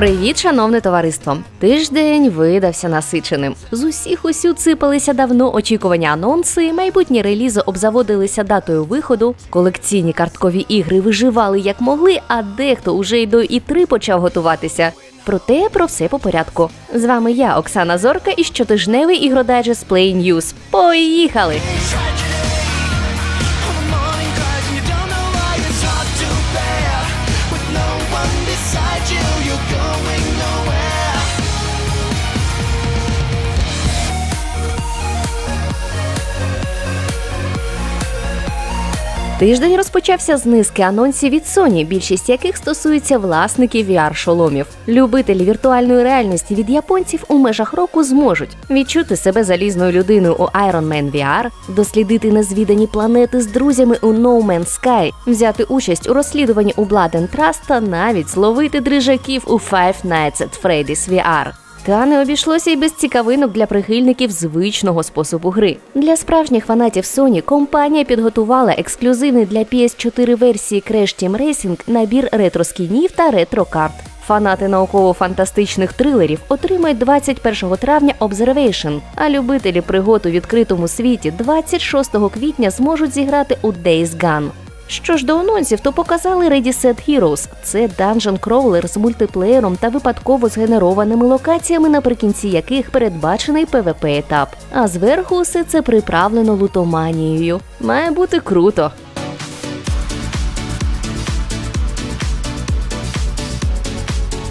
Привіт, шановне товариство! Тиждень видався насиченим. З усіх усю ципалися давно очікувані анонси, майбутні релізи обзаводилися датою виходу, колекційні карткові ігри виживали як могли, а дехто уже й до І3 почав готуватися. Проте про все по порядку. З вами я, Оксана Зорка, і щотижневий ігродайджест Play News. Поїхали! Тиждень розпочався з низки анонсів від Sony, більшість яких стосується власників VR-шоломів. Любителі віртуальної реальності від японців у межах року зможуть відчути себе залізною людиною у Iron Man VR, дослідити незвідані планети з друзями у No Man's Sky, взяти участь у розслідуванні у Blood and Trust та навіть зловити дрижаків у Five Nights at Freddy's VR. Та не обійшлося й без цікавинок для прихильників звичного способу гри. Для справжніх фанатів Sony компанія підготувала ексклюзивний для PS4 версії Crash Team Racing набір ретро-скінів та ретро-карт. Фанати науково-фантастичних трилерів отримають 21 травня Observation, а любителі пригод у відкритому світі 26 квітня зможуть зіграти у Days Gone. Що ж до анонсів, то показали Ready Set Heroes. Це данжен кроулер з мультиплеєром та випадково згенерованими локаціями, наприкінці яких передбачений pvp етап. А зверху все це приправлено лутоманією. Має бути круто.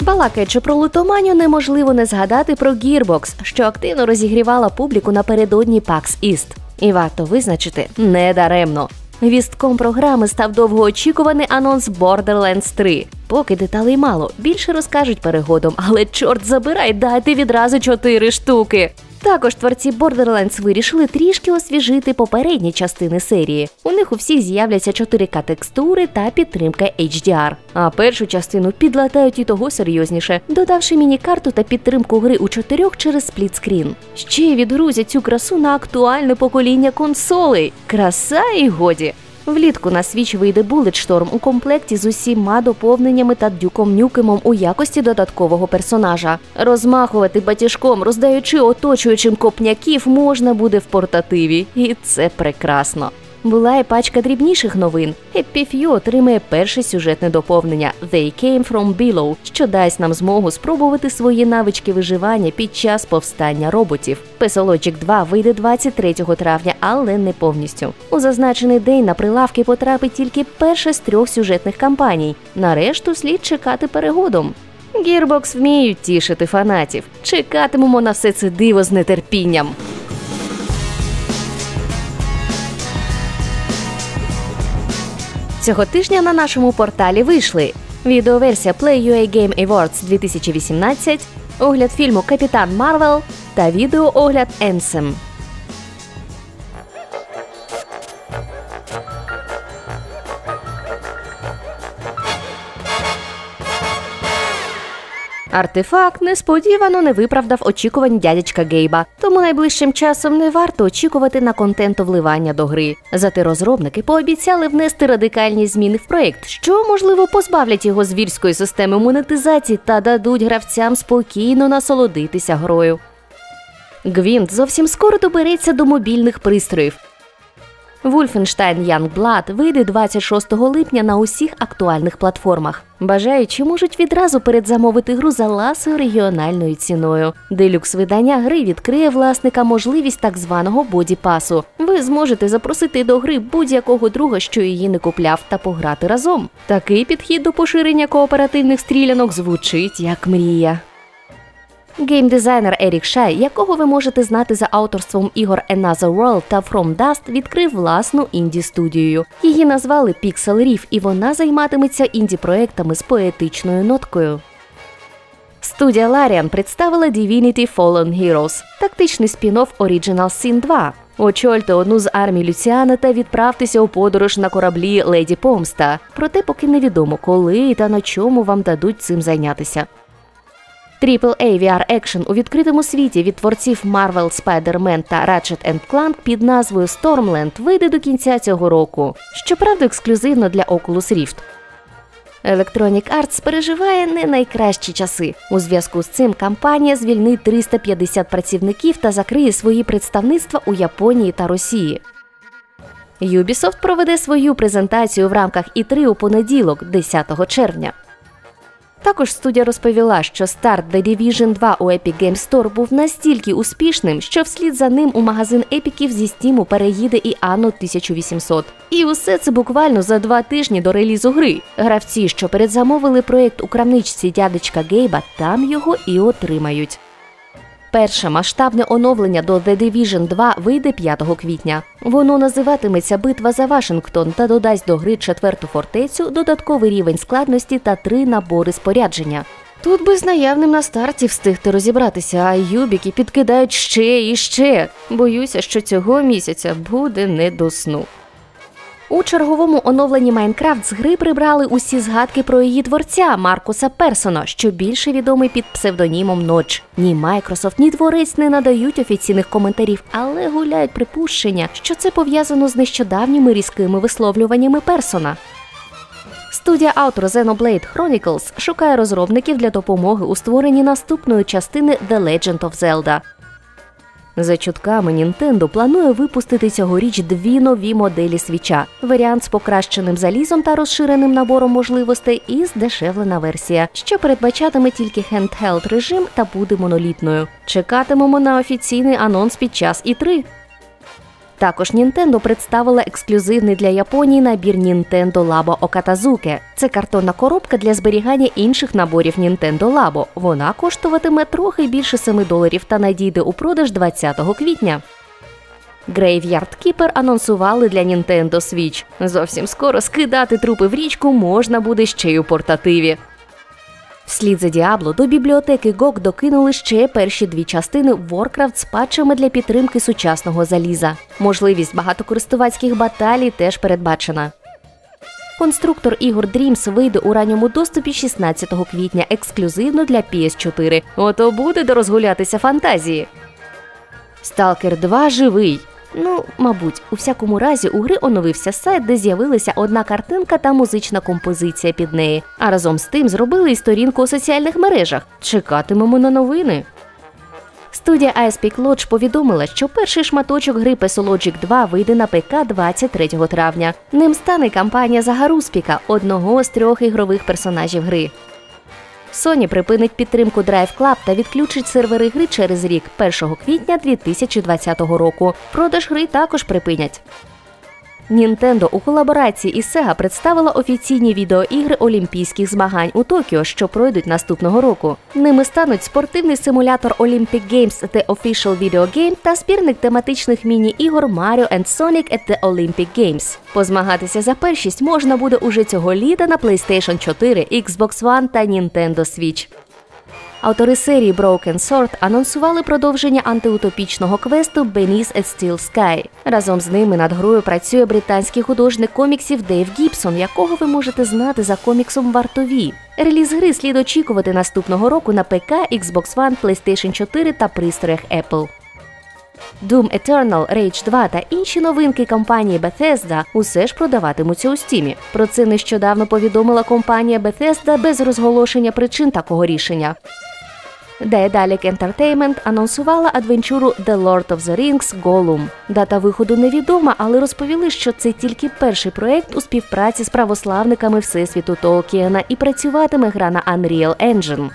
Балакаючи про лутоманію, неможливо не згадати про Gearbox, що активно розігрівала публіку напередодні PAX East. І варто визначити недаремно. Вістком програми став довгоочікуваний анонс Borderlands 3. Поки деталей мало, більше розкажуть перегодом, але чорт забирай, дайте відразу чотири штуки. Також творці Borderlands вирішили трішки освіжити попередні частини серії. У них у всіх з'являться 4К текстури та підтримка HDR. А першу частину підлатають і того серйозніше, додавши міні-карту та підтримку гри у чотирьох через сплітскрін. Ще й відгрузять цю красу на актуальне покоління консолей. Краса і годі. Влітку на свіч вийде булетшторм у комплекті з усіма доповненнями та дюком нюкемом у якості додаткового персонажа. Розмахувати батіжком, роздаючи оточуючим копняків, можна буде в портативі, і це прекрасно. Була і пачка дрібніших новин. Few отримає перше сюжетне доповнення They Came From Below, що дасть нам змогу спробувати свої навички виживання під час повстання роботів. Песолоджик 2 вийде 23 травня, але не повністю. У зазначений день на прилавки потрапить тільки перша з трьох сюжетних кампаній. На решту слід чекати перегодом. Gearbox вміють тішити фанатів. Чекатимемо на все це диво з нетерпінням. Цього тижня на нашому порталі вийшли відеоверсія Play UA Game Awards 2018, огляд фільму Капітан Марвел та відеоогляд Anthem. Артефакт несподівано не виправдав очікувань дядячка Гейба, тому найближчим часом не варто очікувати на контентовливання до гри. Зате розробники пообіцяли внести радикальні зміни в проект, що можливо позбавлять його звірської системи монетизації та дадуть гравцям спокійно насолодитися грою. Гвінт зовсім скоро добереться до мобільних пристроїв. Wolfenstein Youngblood вийде 26 липня на усіх актуальних платформах. Бажаючі можуть відразу передзамовити гру за ласою регіональною ціною. Делюкс видання гри відкриє власника можливість так званого боді-пасу. Ви зможете запросити до гри будь-якого друга, що її не купляв, та пограти разом. Такий підхід до поширення кооперативних стрілянок звучить як мрія. Геймдизайнер Ерік Шай, якого ви можете знати за авторством ігор Another World та From Dust, відкрив власну інді-студію. Її назвали Pixel Reef, і вона займатиметься інді-проектами з поетичною ноткою. Студія Larian представила Divinity Fallen Heroes, тактичний спін-офф Original Sin 2. Очольте одну з армій Люціана та відправтеся у подорож на кораблі Леді Помста. Проте поки невідомо, коли та на чому вам дадуть цим зайнятися. AAA VR Action у відкритому світі від творців Marvel Spider-Man та Ratchet Clank під назвою Stormland вийде до кінця цього року. Щоправда, ексклюзивно для Oculus Rift. Electronic Arts переживає не найкращі часи. У зв'язку з цим компанія звільнить 350 працівників та закриє свої представництва у Японії та Росії. Ubisoft проведе свою презентацію в рамках І3 у понеділок, 10 червня. Також студія розповіла, що старт The Division 2 у Epic Games Store був настільки успішним, що вслід за ним у магазин епіків зі Стіму переїде і Anno 1800. І усе це буквально за два тижні до релізу гри. Гравці, що передзамовили проект у крамничці дядечка Гейба, там його і отримають. Перше масштабне оновлення до The Division 2 вийде 5 квітня. Воно називатиметься Битва за Вашингтон та додасть до гри четверту фортецю, додатковий рівень складності та три набори спорядження. Тут би з наявним на старті встигти розібратися, а юбіки підкидають ще і ще. Боюся, що цього місяця буде не до сну. У черговому оновленні Майнкрафт з гри прибрали усі згадки про її творця Маркуса Персона, що більше відомий під псевдонімом Ноч. Ні Майкрософт, ні творець не надають офіційних коментарів, але гуляють припущення, що це пов'язано з нещодавніми різкими висловлюваннями Персона. Студія автор Xenoblade Chronicles шукає розробників для допомоги у створенні наступної частини The Legend of Zelda. За чутками Nintendo планує випустити цьогоріч дві нові моделі свіча: варіант з покращеним залізом та розширеним набором можливостей, і здешевлена версія, що передбачатиме тільки хендхелд режим та буде монолітною. Чекатимемо на офіційний анонс під час І3. Також Nintendo представила ексклюзивний для Японії набір Nintendo Labo Okatazuke. Це картонна коробка для зберігання інших наборів Nintendo Labo. Вона коштуватиме трохи більше 7 доларів та надійде у продаж 20 квітня. Graveyard Keeper анонсували для Nintendo Switch. Зовсім скоро скидати трупи в річку можна буде ще й у портативі. Вслід за Діабло до бібліотеки GOG докинули ще перші дві частини Warcraft з патчами для підтримки сучасного заліза. Можливість багатокористувацьких баталій теж передбачена. Конструктор ігор Dreams вийде у ранньому доступі 16 квітня ексклюзивно для PS4. Ото буде до розгулятися фантазії. Сталкер 2 живий. Ну, мабуть, у всякому разі у гри оновився сайт, де з'явилася одна картинка та музична композиція під неї. А разом з тим зробили і сторінку у соціальних мережах. Чекатимемо на новини. Студія iSpeak Lodge повідомила, що перший шматочок гри Pesologic 2 вийде на ПК 23 травня. Ним стане кампанія Загаруспіка, одного з трьох ігрових персонажів гри. Sony припинить підтримку Drive Club та відключить сервери гри через рік 1 квітня 2020 року. Продаж гри також припинять. Nintendo у колаборації із Sega представила офіційні відеоігри Олімпійських змагань у Токіо, що пройдуть наступного року. Ними стануть спортивний симулятор Olympic Games The Official Video Game та збірник тематичних міні-ігор Mario and Sonic at the Olympic Games. Позмагатися за першість можна буде уже цього літа на PlayStation 4, Xbox One та Nintendo Switch. Автори серії Broken Sword анонсували продовження антиутопічного квесту Beneath a Steel Sky. Разом з ними над грою працює британський художник коміксів Дейв Гібсон, якого ви можете знати за коміксом Вартові. Реліз гри слід очікувати наступного року на ПК, Xbox One, PlayStation 4 та пристроях Apple. Doom Eternal, Rage 2 та інші новинки компанії Bethesda усе ж продаватимуться у стімі. Про це нещодавно повідомила компанія Bethesda без розголошення причин такого рішення. Daedalic Entertainment анонсувала адвенчуру The Lord of the Rings Gollum. Дата виходу невідома, але розповіли, що це тільки перший проект у співпраці з православниками Всесвіту Толкіена і працюватиме гра на Unreal Engine.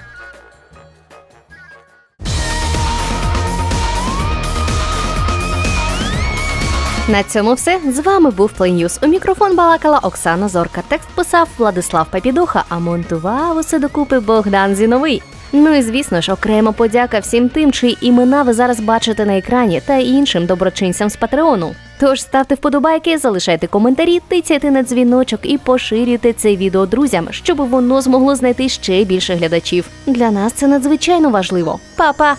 На цьому все. З вами був Плейньюз. У мікрофон балакала Оксана Зорка. Текст писав Владислав Папідуха, а монтував усе докупи Богдан Зіновий. Ну і звісно ж, окрема подяка всім тим, чиї імена ви зараз бачите на екрані, та іншим доброчинцям з Патреону. Тож ставте вподобайки, залишайте коментарі, тицяйте на дзвіночок і поширюйте це відео друзям, щоб воно змогло знайти ще більше глядачів. Для нас це надзвичайно важливо. Па-па!